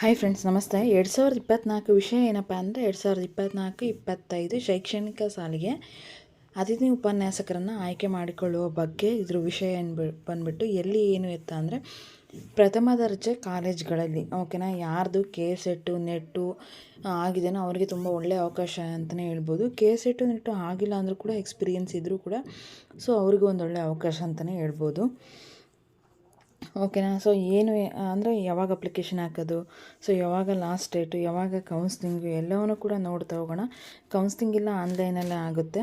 Hi friends ನಮಸ್ತೆ. ಎರಡು ಸಾವಿರದ ಇಪ್ಪತ್ತ್ನಾಲ್ಕು ವಿಷಯ ಏನಪ್ಪ ಅಂದರೆ ಎರಡು ಸಾವಿರದ ಇಪ್ಪತ್ತ್ನಾಲ್ಕು ಇಪ್ಪತ್ತೈದು ಶೈಕ್ಷಣಿಕ ಸಾಲಿಗೆ ಅತಿಥಿ ಉಪನ್ಯಾಸಕರನ್ನು ಆಯ್ಕೆ ಮಾಡಿಕೊಳ್ಳುವ ಬಗ್ಗೆ ಇದ್ರ ವಿಷಯ ಏನು ಬಂದ್ಬಿಟ್ಟು ಎಲ್ಲಿ ಏನು ಇತ್ತ ಅಂದರೆ ಪ್ರಥಮ ದರ್ಜೆ ಕಾಲೇಜ್ಗಳಲ್ಲಿ ಓಕೆನಾ ಯಾರ್ದು ಕೆ ಸೆಟ್ಟು ನೆಟ್ಟು ಆಗಿದೆಯೋ ಅವರಿಗೆ ತುಂಬ ಒಳ್ಳೆಯ ಅವಕಾಶ ಅಂತಲೇ ಹೇಳ್ಬೋದು. ಕೆ ಸೆಟ್ಟು ನೆಟ್ಟು ಆಗಿಲ್ಲ ಅಂದರೂ ಕೂಡ ಎಕ್ಸ್ಪೀರಿಯೆನ್ಸ್ ಇದ್ದರೂ ಕೂಡ ಸೊ ಅವ್ರಿಗೂ ಒಂದು ಒಳ್ಳೆಯ ಅವಕಾಶ ಅಂತಲೇ ಹೇಳ್ಬೋದು. ಓಕೆನಾ? ಸೊ ಏನು, ಅಂದರೆ ಯಾವಾಗ ಅಪ್ಲಿಕೇಶನ್ ಹಾಕೋದು? ಸೊ ಯಾವಾಗ ಲಾಸ್ಟ್ ಡೇಟು ಯಾವಾಗ ಕೌನ್ಸ್ಲಿಂಗು ಎಲ್ಲವನ್ನೂ ಕೂಡ ನೋಡ್ತಾ ಹೋಗೋಣ. ಕೌನ್ಸ್ಲಿಂಗ್ ಇಲ್ಲ ಆನ್ಲೈನಲ್ಲೇ ಆಗುತ್ತೆ.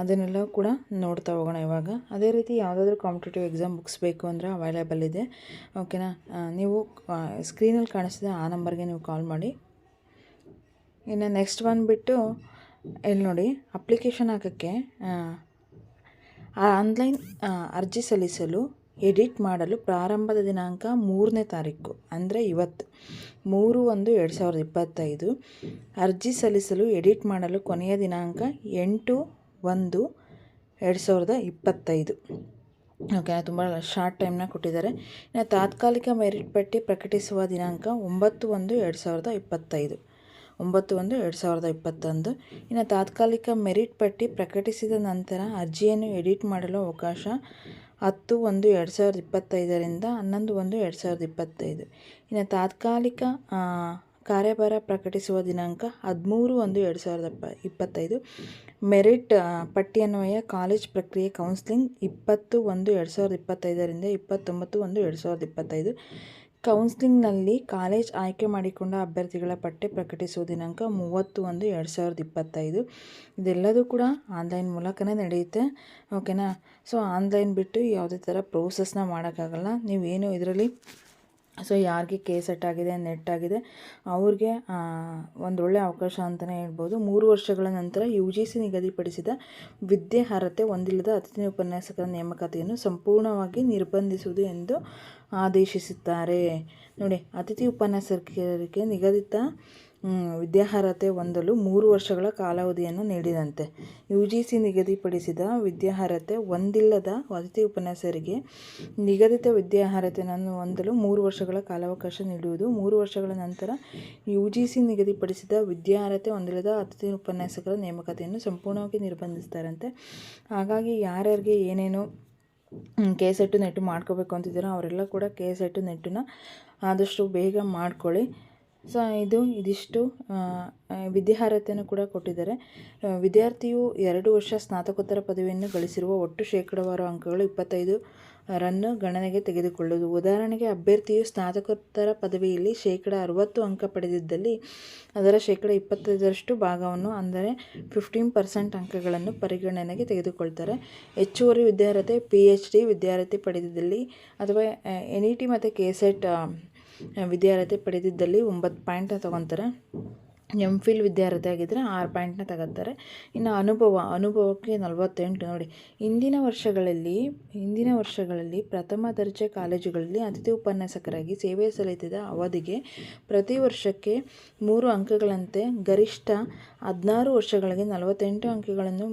ಅದನ್ನೆಲ್ಲ ಕೂಡ ನೋಡ್ತಾ ಹೋಗೋಣ ಇವಾಗ. ಅದೇ ರೀತಿ ಯಾವುದಾದ್ರೂ ಕಾಂಪಿಟೇಟಿವ್ ಎಕ್ಸಾಮ್ ಬುಕ್ಸ್ ಬೇಕು ಅಂದರೆ ಅವೈಲೇಬಲ್ ಇದೆ. ಓಕೆನಾ ನೀವು ಸ್ಕ್ರೀನಲ್ಲಿ ಕಾಣಿಸ್ತಿದೆ, ಆ ನಂಬರ್ಗೆ ನೀವು ಕಾಲ್ ಮಾಡಿ. ಇನ್ನು ನೆಕ್ಸ್ಟ್ ಬಂದುಬಿಟ್ಟು ಇಲ್ಲಿ ನೋಡಿ ಅಪ್ಲಿಕೇಶನ್ ಹಾಕೋಕ್ಕೆ ಆನ್ಲೈನ್ ಅರ್ಜಿ ಸಲ್ಲಿಸಲು ಎಡಿಟ್ ಮಾಡಲು ಪ್ರಾರಂಭದ ದಿನಾಂಕ ಮೂರನೇ ತಾರೀಕು, ಅಂದರೆ ಇವತ್ತು. ಮೂರು ಒಂದು ಎರಡು ಸಾವಿರದ ಇಪ್ಪತ್ತೈದು. ಅರ್ಜಿ ಸಲ್ಲಿಸಲು ಎಡಿಟ್ ಮಾಡಲು ಕೊನೆಯ ದಿನಾಂಕ ಎಂಟು ಒಂದು ಎರಡು ಸಾವಿರದ ಇಪ್ಪತ್ತೈದು. ಓಕೆ ತುಂಬ ಶಾರ್ಟ್ ಟೈಮ್ನ ಕೊಟ್ಟಿದ್ದಾರೆ. ಇನ್ನು ತಾತ್ಕಾಲಿಕ ಮೆರಿಟ್ ಪಟ್ಟಿ ಪ್ರಕಟಿಸುವ ದಿನಾಂಕ ಒಂಬತ್ತು ಒಂದು ಎರಡು ಸಾವಿರದ ಇಪ್ಪತ್ತೈದು. ಒಂಬತ್ತು ಒಂದು ಎರಡು ಸಾವಿರದ ಇಪ್ಪತ್ತೊಂದು. ಇನ್ನು ತಾತ್ಕಾಲಿಕ ಮೆರಿಟ್ ಪಟ್ಟಿ ಪ್ರಕಟಿಸಿದ ನಂತರ ಅರ್ಜಿಯನ್ನು ಎಡಿಟ್ ಮಾಡಲು ಅವಕಾಶ ಹತ್ತು ಒಂದು ಎರಡು ಸಾವಿರದ ಇಪ್ಪತ್ತೈದರಿಂದ ಹನ್ನೊಂದು ಒಂದು ಎರಡು ಸಾವಿರದ ಇಪ್ಪತ್ತೈದು. ಇನ್ನು ತಾತ್ಕಾಲಿಕ ಕಾರ್ಯಭಾರ ಪ್ರಕಟಿಸುವ ದಿನಾಂಕ ಹದಿಮೂರು ಒಂದು ಎರಡು ಸಾವಿರದ ಇಪ್ಪತ್ತೈದು. ಮೆರಿಟ್ ಪಟ್ಟಿಯನ್ವಯ ಕಾಲೇಜ್ ಪ್ರಕ್ರಿಯೆ ಕೌನ್ಸಿಲಿಂಗ್ ಇಪ್ಪತ್ತು ಒಂದು ಎರಡು ಸಾವಿರದ ಇಪ್ಪತ್ತೈದರಿಂದ ಇಪ್ಪತ್ತೊಂಬತ್ತು ಒಂದು ಎರಡು ಸಾವಿರದ ಇಪ್ಪತ್ತೈದು. ಕೌನ್ಸ್ಲಿಂಗ್ನಲ್ಲಿ ಕಾಲೇಜ್ ಆಯ್ಕೆ ಮಾಡಿಕೊಂಡ ಅಭ್ಯರ್ಥಿಗಳ ಪಟ್ಟಿ ಪ್ರಕಟಿಸುವ ದಿನಾಂಕ ಮೂವತ್ತು ಒಂದು ಎರಡು ಸಾವಿರದ ಇಪ್ಪತ್ತೈದು. ಇದೆಲ್ಲದೂ ಕೂಡ ಆನ್ಲೈನ್ ಮೂಲಕನೇ ನಡೆಯುತ್ತೆ. ಓಕೆನಾ? ಸೊ, ಆನ್ಲೈನ್ ಬಿಟ್ಟು ಯಾವುದೇ ಥರ ಪ್ರೋಸೆಸ್ನ ಮಾಡೋಕ್ಕಾಗಲ್ಲ. ನೀವೇನು ಇದರಲ್ಲಿ ಸೊ ಯಾರಿಗೆ ಕೆ ಸೆಟ್ ಆಗಿದೆ ನೆಟ್ ಆಗಿದೆ ಅವ್ರಿಗೆ ಒಂದು ಒಳ್ಳೆಯ ಅವಕಾಶ ಅಂತಲೇ ಹೇಳ್ಬೋದು. ಮೂರು ವರ್ಷಗಳ ನಂತರ ಯು ಜಿ ಸಿ ನಿಗದಿಪಡಿಸಿದ ವಿದ್ಯೆ ಅರ್ಹತೆ ಹೊಂದಿಲ್ಲದ ಅತಿಥಿ ಉಪನ್ಯಾಸಕರ ನೇಮಕಾತಿಯನ್ನು ಸಂಪೂರ್ಣವಾಗಿ ನಿರ್ಬಂಧಿಸುವುದು ಎಂದು ಆದೇಶಿಸುತ್ತಾರೆ ನೋಡಿ, ಅತಿಥಿ ಉಪನ್ಯಾಸಕರಿಗೆ ನಿಗದಿತ ವಿದ್ಯಾರ್ಹತೆ ಹೊಂದಲು ಮೂರು ವರ್ಷಗಳ ಕಾಲಾವಧಿಯನ್ನು ನೀಡಿದಂತೆ. ಯು ಜಿ ಸಿ ನಿಗದಿಪಡಿಸಿದ ವಿದ್ಯಾರ್ಹತೆ ಹೊಂದಿಲ್ಲದ ಅತಿಥಿ ಉಪನ್ಯಾಸರಿಗೆ ನಿಗದಿತ ವಿದ್ಯಾರ್ಹತೆಯನ್ನು ಹೊಂದಲು ಮೂರು ವರ್ಷಗಳ ಕಾಲಾವಕಾಶ ನೀಡುವುದು. ಮೂರು ವರ್ಷಗಳ ನಂತರ ಯು ಜಿ ಸಿ ನಿಗದಿಪಡಿಸಿದ ವಿದ್ಯಾರ್ಹತೆ ಹೊಂದಿಲ್ಲದ ಅತಿಥಿ ಉಪನ್ಯಾಸಕರ ನೇಮಕತೆಯನ್ನು ಸಂಪೂರ್ಣವಾಗಿ ನಿರ್ಬಂಧಿಸ್ತಾರಂತೆ ಹಾಗಾಗಿ ಯಾರ್ಯಾರಿಗೆ ಏನೇನು ಕೆ ಸೆಟ್ಟು ನೆಟ್ಟು ಮಾಡ್ಕೋಬೇಕು ಅಂತಿದ್ದೀರೋ ಅವರೆಲ್ಲ ಕೂಡ ಕೆ ಸೆಟ್ಟು ನೆಟ್ಟನ್ನ ಆದಷ್ಟು ಬೇಗ ಮಾಡ್ಕೊಳ್ಳಿ. ಸೊ ಇದು ಇದಿಷ್ಟು ವಿದ್ಯಾರ್ಹತೆಯನ್ನು ಕೂಡ ಕೊಟ್ಟಿದ್ದಾರೆ. ವಿದ್ಯಾರ್ಥಿಯು ಎರಡು ವರ್ಷ ಸ್ನಾತಕೋತ್ತರ ಪದವಿಯನ್ನು ಗಳಿಸಿರುವ ಒಟ್ಟು ಶೇಕಡಾವಾರು ಅಂಕಗಳು ಇಪ್ಪತ್ತೈದು ರನ್ನು ಗಣನೆಗೆ ತೆಗೆದುಕೊಳ್ಳುವುದು. ಉದಾಹರಣೆಗೆ, ಅಭ್ಯರ್ಥಿಯು ಸ್ನಾತಕೋತ್ತರ ಪದವಿಯಲ್ಲಿ ಶೇಕಡ ಅರವತ್ತು ಅಂಕ ಪಡೆದಿದ್ದಲ್ಲಿ ಅದರ ಶೇಕಡ ಇಪ್ಪತ್ತೈದರಷ್ಟು ಭಾಗವನ್ನು, ಅಂದರೆ ಫಿಫ್ಟೀನ್ ಪರ್ಸೆಂಟ್ ಅಂಕಗಳನ್ನು ಪರಿಗಣನೆಗೆ ತೆಗೆದುಕೊಳ್ತಾರೆ. ಹೆಚ್ಚುವರಿ ವಿದ್ಯಾರ್ಹತೆ ಪಿ ಎಚ್ ಡಿ ವಿದ್ಯಾರ್ಥಿ ಪಡೆದಿದ್ದಲ್ಲಿ ಅಥವಾ ಎನ್ ಇ ಟಿ ಮತ್ತು ಕೆ ಸೆಟ್ ವಿದ್ಯಾರ್ಹತೆ ಪಡೆದಿದ್ದಲ್ಲಿ ಒಂಬತ್ತು ಪಾಯಿಂಟ್ನ ತೊಗೊತಾರೆ. ಎಂ ಫಿಲ್ ವಿದ್ಯಾರ್ಥಿ ಆಗಿದ್ದರೆ ಆರು ಪಾಯಿಂಟ್ನ ತಗೋತಾರೆ. ಇನ್ನು ಅನುಭವ, ಅನುಭವಕ್ಕೆ ನಲವತ್ತೆಂಟು. ನೋಡಿ ಇಂದಿನ ವರ್ಷಗಳಲ್ಲಿ ಇಂದಿನ ವರ್ಷಗಳಲ್ಲಿ ಪ್ರಥಮ ದರ್ಜೆ ಕಾಲೇಜುಗಳಲ್ಲಿ ಅತಿಥಿ ಉಪನ್ಯಾಸಕರಾಗಿ ಸೇವೆ ಸಲ್ಲಿಸಿದ ಅವಧಿಗೆ ಪ್ರತಿ ವರ್ಷಕ್ಕೆ ಮೂರು ಅಂಕಗಳಂತೆ ಗರಿಷ್ಠ ಹದಿನಾರು ವರ್ಷಗಳಿಗೆ ನಲವತ್ತೆಂಟು ಅಂಕಗಳನ್ನು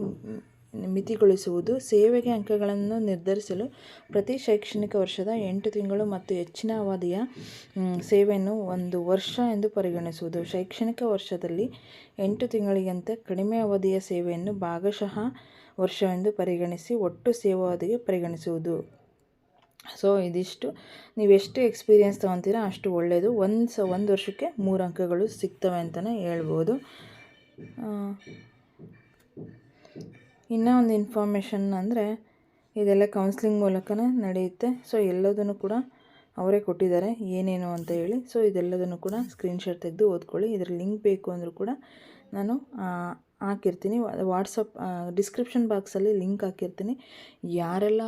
ಮಿತಿಗೊಳಿಸುವುದು, ಸೇವೆಗೆ ಅಂಕಗಳನ್ನು ನಿರ್ಧರಿಸಲು ಪ್ರತಿ ಶೈಕ್ಷಣಿಕ ವರ್ಷದ ಎಂಟು ತಿಂಗಳು ಮತ್ತು ಹೆಚ್ಚಿನ ಅವಧಿಯ ಸೇವೆಯನ್ನು ಒಂದು ವರ್ಷ ಎಂದು ಪರಿಗಣಿಸುವುದು. ಶೈಕ್ಷಣಿಕ ವರ್ಷದಲ್ಲಿ ಎಂಟು ತಿಂಗಳಿಗಿಂತ ಕಡಿಮೆ ಅವಧಿಯ ಸೇವೆಯನ್ನು ಭಾಗಶಃ ವರ್ಷವೆಂದು ಪರಿಗಣಿಸಿ ಒಟ್ಟು ಸೇವಾವಧಿಗೆ ಪರಿಗಣಿಸುವುದು. ಸೊ, ಇದಿಷ್ಟು. ಎಷ್ಟು ಎಕ್ಸ್ಪೀರಿಯೆನ್ಸ್ ತೊಗೊತೀರಾ ಅಷ್ಟು ಒಳ್ಳೆಯದು ಒಂದು ಸ ಒಂದು ವರ್ಷಕ್ಕೆ ಮೂರು ಅಂಕಗಳು ಸಿಗ್ತವೆ ಅಂತಲೇ ಹೇಳ್ಬೋದು. ಇನ್ನೂ ಒಂದು ಇನ್ಫಾರ್ಮೇಷನ್ ಅಂದರೆ ಇದೆಲ್ಲ ಕೌನ್ಸ್ಲಿಂಗ್ ಮೂಲಕನೇ ನಡೆಯುತ್ತೆ. ಸೊ ಎಲ್ಲದನ್ನು ಕೂಡ ಅವರೇ ಕೊಟ್ಟಿದ್ದಾರೆ. ಏನೇನು ಅಂತ ಹೇಳಿ. ಸೊ ಇದೆಲ್ಲದನ್ನು ಕೂಡ ಸ್ಕ್ರೀನ್ಶಾಟ್ ತೆಗೆದು ಓದ್ಕೊಳ್ಳಿ. ಇದರ ಲಿಂಕ್ ಬೇಕು ಅಂದರೂ ಕೂಡ ನಾನು ಹಾಕಿರ್ತೀನಿ. ವಾಟ್ಸಪ್ ಡಿಸ್ಕ್ರಿಪ್ಷನ್ ಬಾಕ್ಸಲ್ಲಿ ಲಿಂಕ್ ಹಾಕಿರ್ತೀನಿ. ಯಾರೆಲ್ಲ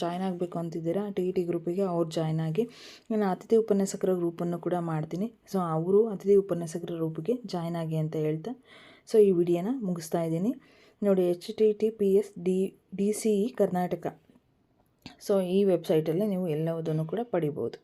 ಜಾಯ್ನ್ ಆಗಬೇಕು ಅಂತಿದ್ದೀರಾ ಟಿ ಇ ಟಿ ಗ್ರೂಪಿಗೆ ಅವ್ರು ಜಾಯ್ನ್ ಆಗಿ. ನಾನು ಅತಿಥಿ ಉಪನ್ಯಾಸಕರ ಗ್ರೂಪನ್ನು ಕೂಡ ಮಾಡ್ತೀನಿ. ಸೊ ಅವರು ಅತಿಥಿ ಉಪನ್ಯಾಸಕರ ಗ್ರೂಪಿಗೆ ಜಾಯ್ನ್ ಆಗಿ ಅಂತ ಹೇಳ್ತಾ. ಸೊ ಈ ವಿಡಿಯೋನ ಮುಗಿಸ್ತಾ ಇದ್ದೀನಿ. ನೋಡಿ H T T P S D D C E Karnataka so ಈ ವೆಬ್ಸೈಟಲ್ಲಿ ನೀವು ಎಲ್ಲವುದನ್ನು ಕೂಡ ಪಡಿಬೋದು.